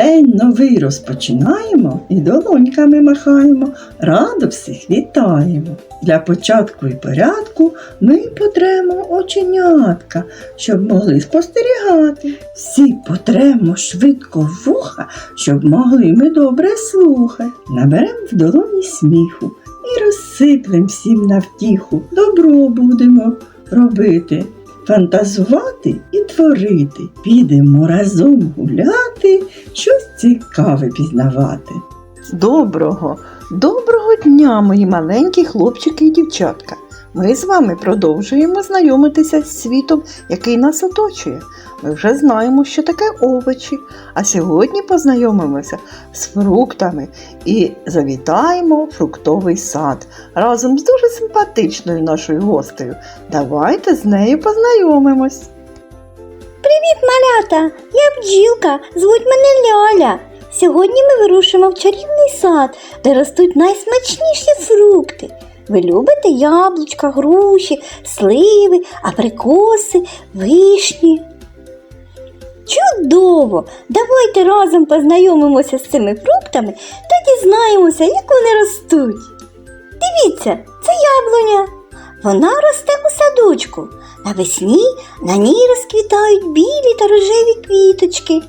День новий розпочинаємо і долоньками махаємо, радо всіх вітаємо. Для початку і порядку ми потремо оченятка, щоб могли спостерігати. Всі потремо швидко вуха, щоб могли ми добре слухати. Наберем в долоні сміху і розсиплем всім на втіху. Добро будемо робити, фантазувати і творити. Підемо разом гуляти, щось цікаве пізнавати. Доброго, доброго дня, мої маленькі хлопчики і дівчатка. Ми з вами продовжуємо знайомитися з світом, який нас оточує. Ми вже знаємо, що таке овочі, а сьогодні познайомимося з фруктами і завітаємо фруктовий сад разом з дуже симпатичною нашою гостею. Давайте з нею познайомимось. Привіт, Малята, я бджілка, звуть мене Ляля. Сьогодні ми вирушимо в чарівний сад, де ростуть найсмачніші фрукти. Ви любите яблучка, груші, сливи, абрикоси, вишні. Чудово! Давайте разом познайомимося з цими фруктами та дізнаємося, як вони ростуть. Дивіться, це яблуня. Вона росте у садочку. Навесні на ній розквітають білі та рожеві квіточки,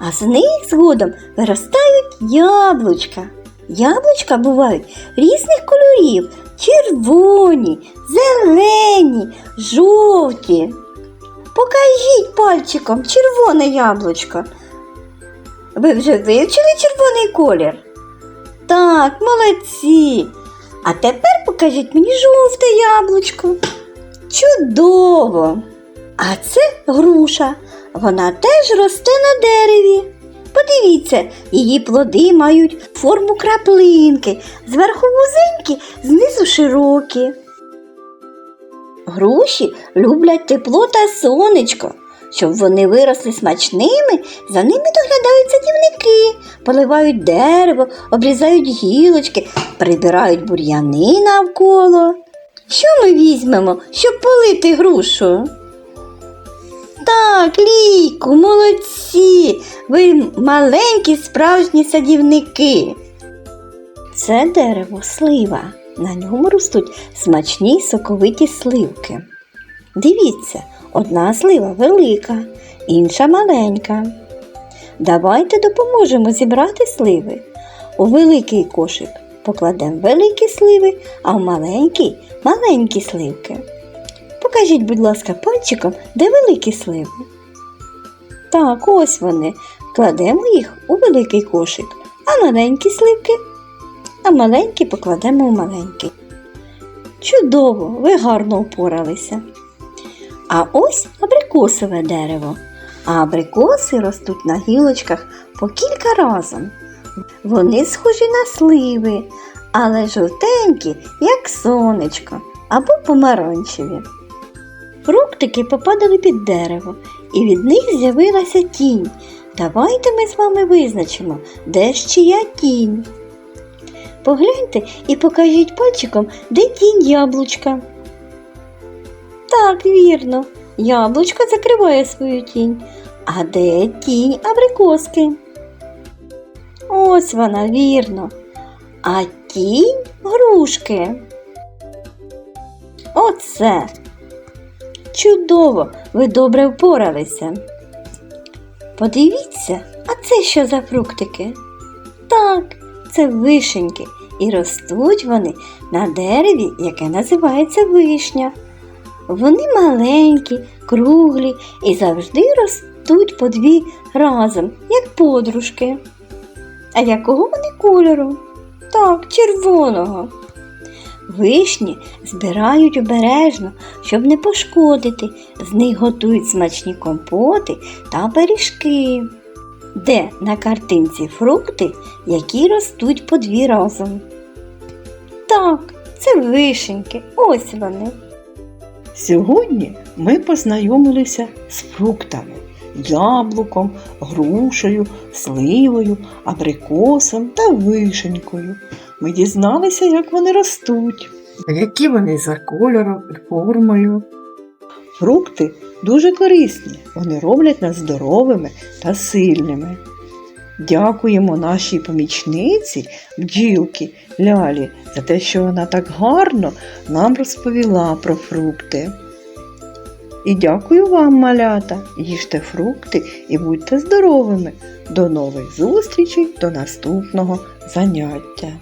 а з них згодом виростають яблучка. Яблучка бувають різних кольорів: червоні, зелені, жовті. Покажіть пальчиком червоне яблучко. Ви вже вивчили червоний колір? Так, молодці. А тепер покажіть мені жовте яблучко. Чудово! А це груша. Вона теж росте на дереві. Подивіться, її плоди мають форму краплинки, зверху вузенькі, знизу широкі. Груші люблять тепло та сонечко. Щоб вони виросли смачними, за ними доглядають садівники, поливають дерево, обрізають гілочки, прибирають бур'яни навколо. Що ми візьмемо, щоб полити грушу? Так, лійку, молодці, ви маленькі справжні садівники. Це дерево слива. На ньому ростуть смачні соковиті сливки. Дивіться, одна слива велика, інша маленька. Давайте допоможемо зібрати сливи. У великий кошик покладемо великі сливи, а в маленький маленькі сливки. Покажіть, будь ласка, пальчиком, де великі сливи. Так, ось вони. Кладемо їх у великий кошик, а маленькі сливки, а маленькі покладемо у маленький. Чудово, ви гарно впоралися. А ось абрикосове дерево. А абрикоси ростуть на гілочках по кілька разом. Вони схожі на сливи, але жовтенькі, як сонечко або помаранчеві. Фруктики попадали під дерево, і від них з'явилася тінь. Давайте ми з вами визначимо, де ж чия тінь. Погляньте і покажіть пальчиком, де тінь яблучка. Так, вірно, яблучко закриває свою тінь. А де тінь абрикоски? Ось вона, вірно. А тінь грушки. Оце. Чудово, ви добре впоралися. Подивіться, а це що за фруктики? Так, це вишеньки, і ростуть вони на дереві, яке називається вишня. Вони маленькі, круглі і завжди ростуть по дві разом, як подружки. А якого вони кольору? Так, червоного. Вишні збирають обережно, щоб не пошкодити. З них готують смачні компоти та пиріжки. Де на картинці фрукти, які ростуть по дві разом? Так, це вишеньки, ось вони. Сьогодні ми познайомилися з фруктами, яблуком, грушею, сливою, абрикосом та вишенькою. Ми дізналися, як вони ростуть. А які вони за кольором і формою? Фрукти дуже корисні, вони роблять нас здоровими та сильними. Дякуємо нашій помічниці бджілки Лялі за те, що вона так гарно нам розповіла про фрукти. І дякую вам, малята. Їжте фрукти і будьте здоровими. До нових зустрічей, до наступного заняття.